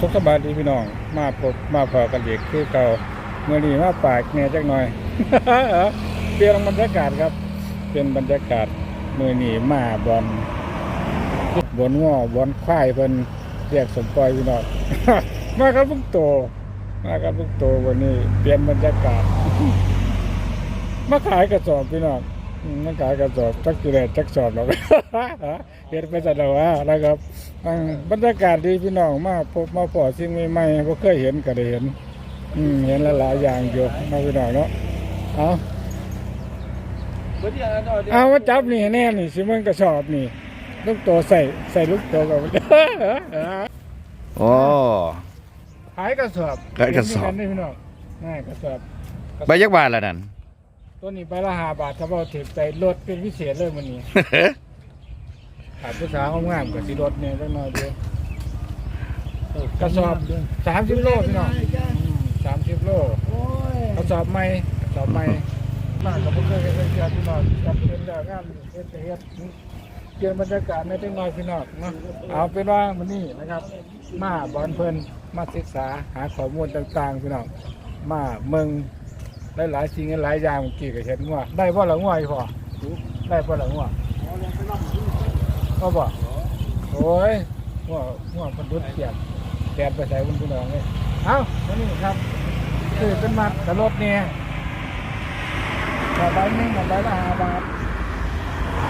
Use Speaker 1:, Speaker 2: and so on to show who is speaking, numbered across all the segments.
Speaker 1: สุขสบายดีพี่น้อง มาพบมาพอกันอีกคือเก่าเมื่อนี้มาปากแหน่จักหน่อยเปลี่ยนบรรยากาศครับ เป็นบรรยากาศเมื่อนี้มาบอลบนง้อบอนควายเพิ่นเรียกสมปอยพี่น้องมาครับลูกโต มาครับลูกโตวันนี้ เปลี่ยนบรรยากาศมาขายกระสอบพี่น้องมาขายกระสอบจักกี่แดดจักสอบหรอกเห็นไปสัตว์ว่านะครับ อืมบรรยากาศดีพี่น้องมาพบมาพอสิ่งใหม่ๆบ่เคยเห็นก็ได้เห็น อืมเห็นหลายๆอย่างอยู่มาพี่น้องเนาะเอาเอามาจับนี่ให้แน่นี่สิมันกระสอบนี่ ลูกโตใส่ใส่ลูกโตกับ
Speaker 2: โอ้
Speaker 1: ขายกระสอบ
Speaker 2: ขายกระสอบ
Speaker 1: เห็นนี่พี่น้องง่ายกระสอบ
Speaker 2: ใบยักบาทละนั่น
Speaker 1: ตัวนี้ใบละห้าบาทถ้าเอาถือไปลดเป็นพิเศษเลยมันนี้ ขาดภาษาห้องงามกับสีรถเนี่ยไปหน่อยเดียวกระสอบสามสิบโลพี่น้องสามสิบโลกระสอบใหม่กระสอบใหม่มากกับพวกเคยเป็นเจ้าพี่น้องจับเป็นเรื่องงานเฮ็ดแต่เฮ็ดเปลี่ยนบรรยากาศในจังหน่อยพี่น้องเนาะเอาเป็นว่ามันนี่นะครับ มาบอลเพลินมาศึกษาหาข้อมูลต่างๆพี่น้องมาเมืองหลายๆสิ่งหลายอย่างเมื่อกี้ก็เห็นว่าได้บ่ละง่วยพอได้บ่ละง่วย ก็บอกโอ้ยหัวหัวมันดุดเปียกแดดไปใส่บนพี่น้องเลยเอ้าวันนี้ครับคือเป็นมัดกระรถเนี่ยต่อไปนึงต่อไปละห้าบาท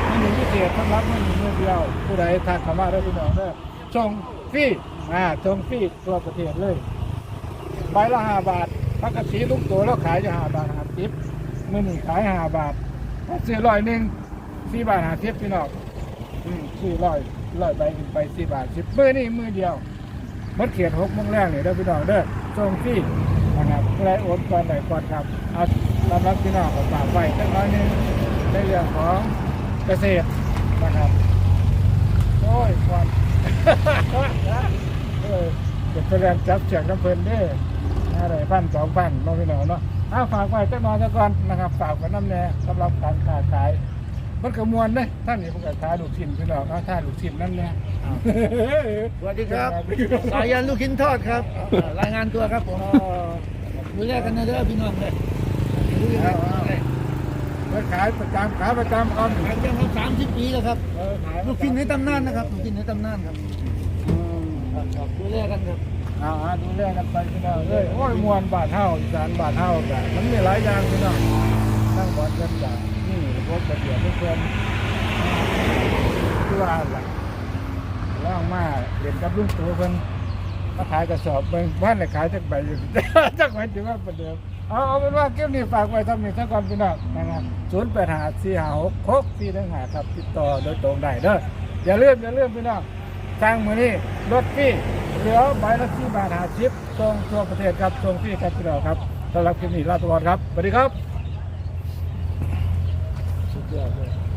Speaker 1: นี่หนึ่งพิเศษสำหรับไมันมีมือเดียว ผู้ใดทักเข้ามาได้อพี่น้องเด้อส่งฟรีอ่าส่งฟรีทั่วประเทศเลยใบละห้าบาทปกติลูกตัวเราขายจะห้าบาทห้าสิบมื่อนี้ขายห้าบาทถ้าซื้อร้อยหนึ่งสี่บาทห้าสิบพี่น้อง อืมสี่ร้อยร้อยใบขึ้นไปสี่บาทสิบมือนี่มือเดียวมัดเขียนหกโมงแรกเนี่ยเด้อพี่น้องเด้อส่งฟรีนะครับใครโอนก่อนไหนก่อนครับเอาสำหรับพี่น้องของฝากไว้ตั้งน้อยหนึงในเรื่องของเกษตรนะครับโอ้ยควัน เออจะไปแรงจับเชือกน้ำเพลินเด้อ อะไรพันสองพันน้องพี่น้องเนาะเอาฝากไว้ตั้งน้อยซะก่อนนะครับ ฝากไว้น้ำแน่สำหรับการค้าขาย มันกระมวลเลยท่านนี่มันก็ขายลูกชิ้นพี่น้องเอาท่าลูกชิ้นนั่นเนี่ย
Speaker 3: สวัสดีครับ สายันลูกชิ้นทอดครับเอ่อรายงานตัวครับผมดูแลกันนะเด้อพี่น้องเลยดูแลกันเลย
Speaker 1: มันขายประจำขายประจำเอาหนึ่ง
Speaker 3: ขายจังครับสามสิบปีแล้วครับ
Speaker 1: เออขาย
Speaker 3: ลูกชิ้นในตำนานนะครับลูกชิ้นในตำนานครับ
Speaker 1: อืม
Speaker 3: ครับดูแลกันครับ
Speaker 1: เอาเอาดูแลกันไปพี่น้องเอ้ยโอ้ยมวนบาทเท่าอีสานบาทเท่ากันมันมีหลายอย่างพี่น้องตั้งบอดกันกันนี่พว กกระเดียดเพื่อนคือว่าอะไรล่องมาเรียนกับลุงตู่เพิ่นมาขายกระสอบเบิ่งบ้านเลยขายจักใบอยู่ จักใบถือว่าประเดิมเอาเอาเป็นว่าเก็บนี่ฝากไว้ทำนี่ซะก่อนพี่น้องนะครับศูนย์แปดหาสี่หาหกหกสี่หนึ่งหาครับติดต่อโดยตรงได้เด้ออย่าลืมอย่าลืมพี่น้องสร้างมือนี้รถฟรีเหลือใบละสี่บาทหาสิบส่งทั่วประเทศครับส่งฟรีครับพี่น้องครับสำหรับคลิปนี้ลาไปก่อนครับสวัสดีครับ
Speaker 3: สุดยอดเลย